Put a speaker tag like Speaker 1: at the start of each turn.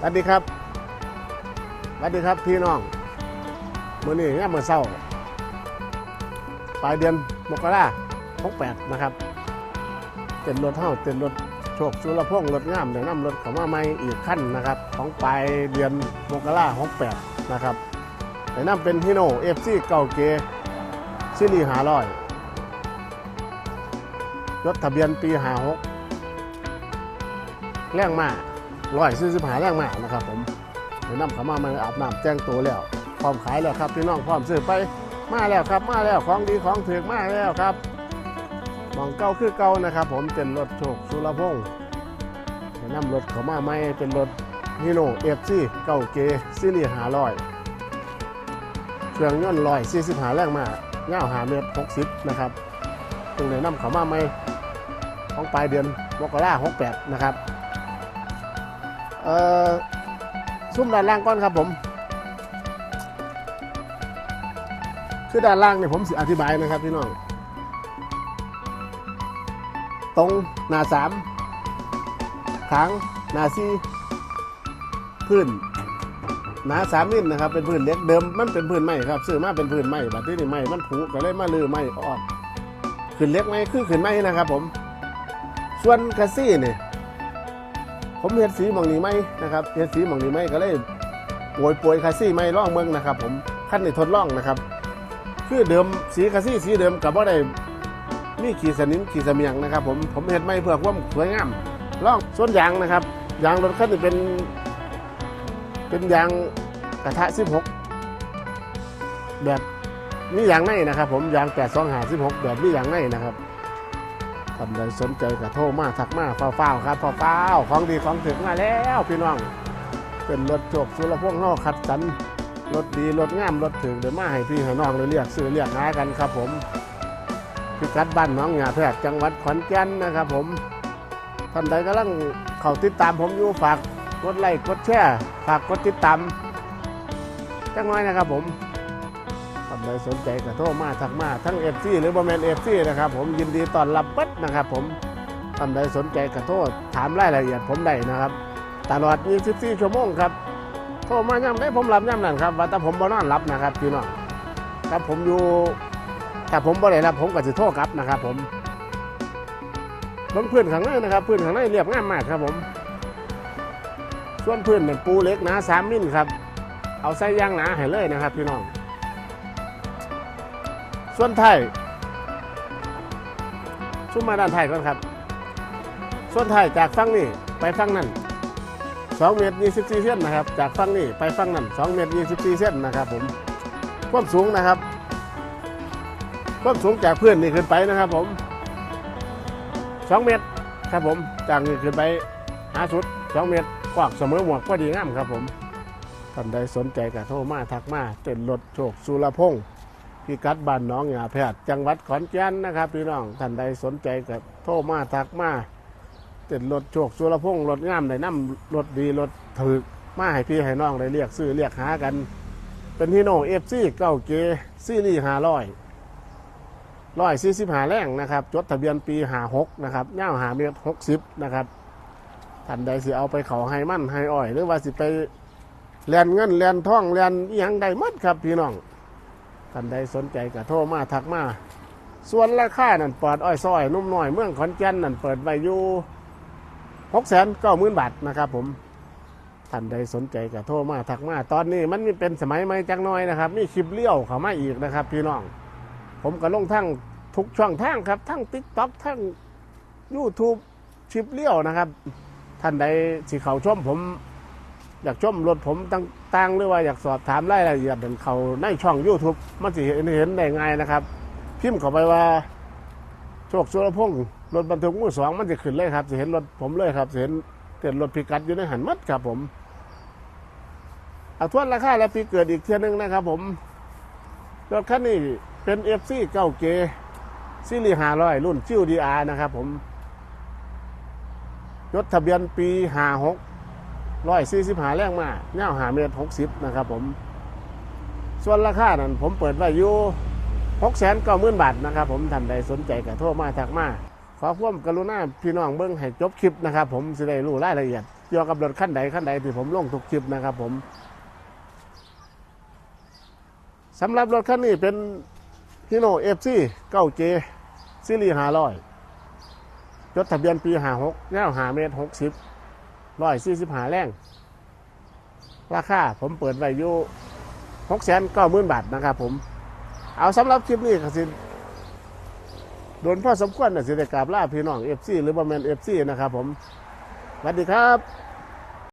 Speaker 1: สวัสดีครับสวัสดีครับพี่น้องมื่อนี้เนี่ยามมื่อเศร้าปลายเดือนมกราหกแปดนะครับเต็นรถเท่าเต็นรถโชคสุรพงษ์รถงามเดี๋ยวนำรถเขามาใหม่อีกขั้นนะครับ ของปลายเดือนมกราหกแปดนะครับแต่นำเป็นฮิโน่เอฟซีเก่าเกซิลีหาร้อยรถทะเบียนปีหาหกแรงมาก ร้อยสี่สิบหาแรงมานะครับผมเดี๋ยวนำขามามาอาบน้ำแจ้งตัวแล้วพร้อมขายแล้วครับพี่น้องพร้อมซื้อไปมาแล้วครับ มาแล้วของดีของถือมาแล้วครับมองเก้าคือเก่านะครับ ผมเป็นรถโชคสุรพงษ์เดี๋ยวนำรถเขามาไม่เป็นรถฮีโน่เอฟซีเก้าเกซีรีหาร้อยเครื่องยนต์ร้อยสี่สิบหาแรงมาเงาหาเมตรหกสิบนะครับตรงไหนนำเขามาไม่ของปลายเดือนมกราหกแปดนะครับ เอ่อซุ้มด้านล่างก่อนครับผม คือด้านล่างเนี่ยผมสิอธิบายนะครับพี่น้องตรงหน้าสามขางหน้าสี่พื้นหนาสามมิลนะครับเป็นพื้นเล็กเดิมมันเป็นพื้นไม้ครับซื้อมาเป็นพื้นไม้บัดนี้นี่ไม้มันผุก็เลยมาลือไม้ออกขึ้นเล็กไหมคือขึ้นไม้นะครับผม ส่วนกระซี่เนี่ย ผมเห็ดสีหมองนี้ไหมนะครับเห็ดสีหมองนี้ไหมก็เลยโวยป่วยคาซี่ไม่ล่องเมืองนะครับ ผมขั้นในทดลองนะครับ คือเดิมสีคาซี่สีเดิมกับว่าได้มีขีดสนิมขีดเสมียงนะครับ ผมผมเห็ดไม่เพื่อความสวยงามล่องส่วนยางนะครับยางรถคันนี้เป็น เป็นยางกระทะ 16 แบบมียางในนะครับ ผมยาง8 2 5 16 แบบมียางในนะครับ ท่านใดสนใจก็โทรมาทักมาเฝ้าๆครับเฝ้าๆของดีของถึงมาแล้วพี่น้อง เป็นรถโจกสุรพวงศ์เฮาคัดสรรรถดีรถงามรถถึงเดี๋ยวมาให้พี่ให้น้องเลยเรียกซื้อเรียกหากันครับผมพิกัดบ้านหน้องหยาแพทย์จังหวัดขอนแก่นนะครับผมท่านใดกำลังเข้าติดตามผมอยู่ฝากกดไลค์กดแชร์ฝากกดติดตามจังน้อยนะครับผม นใดสนใจก็โทรมาทักมาทั้งเอฟซีหรือบอมแมนเอฟซีนะครับผมยินดีต้อนรับเบัดนะครับ ผมท่านใดสนใจก็โทรถามรายละเอียดผมได้นะครับ ตลอด 24 ชั่วโมงครับโทรมาย่ำได้ผมรับย่ำนั่นครับว่าแต่ผมบ่นอนรับนะครับพี่น้องครับผมอยู่ถ้าผมบ่ได้รับผมก็จะโทรกลับนะครับผมเบิ่งพื้นข้างในนะครับพื้นข้างในเรียบง่ายมากครับผม ส่วนพื้นเป็นปูเล็กหนา3มิลครับ เอาใส่ย่างหนาให้เลยนะครับพี่น้อง ส่วนไทยชุ่มมาด้านไทยก่อนครับ ส่วนไทยจากฝั่งนี้ไปฝั่งนั้น2เมตร24เส้นนะครับ จากฝั่งนี้ไปฝั่งนั้น2เมตร24เส้นนะครับผมความสูงนะครับความสูงจากพื้นนี่ขึ้นไปนะครับผม2เมตรครับผมจากนี้ขึ้นไปหาสุด 2 เมตรกว้างเสมอหมวกพอดีงามครับผมท่านใดสนใจก็โทรมาทักมาเต้นรถโชคสุรพงษ์ พิกัดบ้านน้องหยาแพทย์จังหวัดขอนแก่นนะครับพี่น้องท่านใดสนใจก็โทรมาทักมาเต็นรถโชคสุรพงษ์รถงามได้นำรถดีรถถึกมาให้พี่ให้น้องได้เรียกซื้อเรียกหากัน เป็นฮีโน่เอฟซีเก้าเกซีรีหาร้อยร้อยสี่สิบหาแรงนะครับ จดทะเบียนปีหาหกนะครับย่าหาเมตรหกสิบนะครับท่านใดสิเอาไปเขาให้มั่นให้อ้อย หรือว่าสิไปแลนเงินแลนทองแลนอิหยังได้หมดครับพี่น้อง ท่านใดสนใจก็โทรมาทักมา ส่วนราคานั่นเปิดอ้อยซอยนุ่มน้อยเมืองขอนแก่นนั่นเปิดไว้อยู่หกแสนเก้าหมื่นบาทนะครับผมท่านใดสนใจก็โทรมาทักมา ตอนนี้มันมีเป็นสมัยใหม่จักหน้อยนะครับมีคลิปเลี้ยวเข้ามาอีกนะครับ พี่น้อง ผมก็ลงทั้งทุกช่องทางครับ ทั้งติ๊กต็อกทั้ง YouTube คลิปเลี้ยวนะครับ ท่านใดสิเขาชมผม อยากชมรถผมต่างๆ หรือว่าอยากสอบถามรายละเอียดเดินเขาในช่อง YouTube มันสิเห็นเห็นได้ง่ายนะครับ พิมพ์เข้าไปว่า โชคสุรพงศ์รถบรรทุกมือสองมันจะขึ้นเลยครับจะเห็นรถผมเลยครับจะเห็นเต็นรถพิกัดอยู่ในหันมัดครับผมอาทวนราคาและปีเกิดอีกเทียนึงนะครับ ผมรถคันนี้เป็นเอฟซีเก้าเกซีรีหาร้อยรุ่นจิวดีอาร์นะครับ ผมยศทะเบียนปีห้าหก ร้อยสี่สิบหาแรงมาแนวหาเมตรหกสิบนะครับผม ส่วนราคานั้นผมเปิดไว้อยู่หกแสนเก้าหมื่นบาทนะครับผมท่านใดสนใจก็โทรมาทักมา ขอควมกรุณาพี่น้องเบิ้งให้จบคลิปนะครับผมจะได้รู้รายละเอียดเกี่ยวกับรถขั้นใดขั้นใดที่ผมลงทุกคลิปนะครับผมสำหรับรถคันนี้เป็นฮิโนเอฟซีเก้าเจซีรีหาร้อยจดทะเบียนปีหาหกแนวหาเมตรหกสิบ ร้อยสี่สิบห้าแรงราคาผมเปิดไว้อยู่หกแสนเก้าหมื่นบาทนะครับผม เอาสำหรับคลิปนี้ก็สิโดนพ่อสมควรนะสิได้กราบลาพี่น้องเอฟซีหรือบอมแมนเอฟซีนะครับผมสวัสดีครับ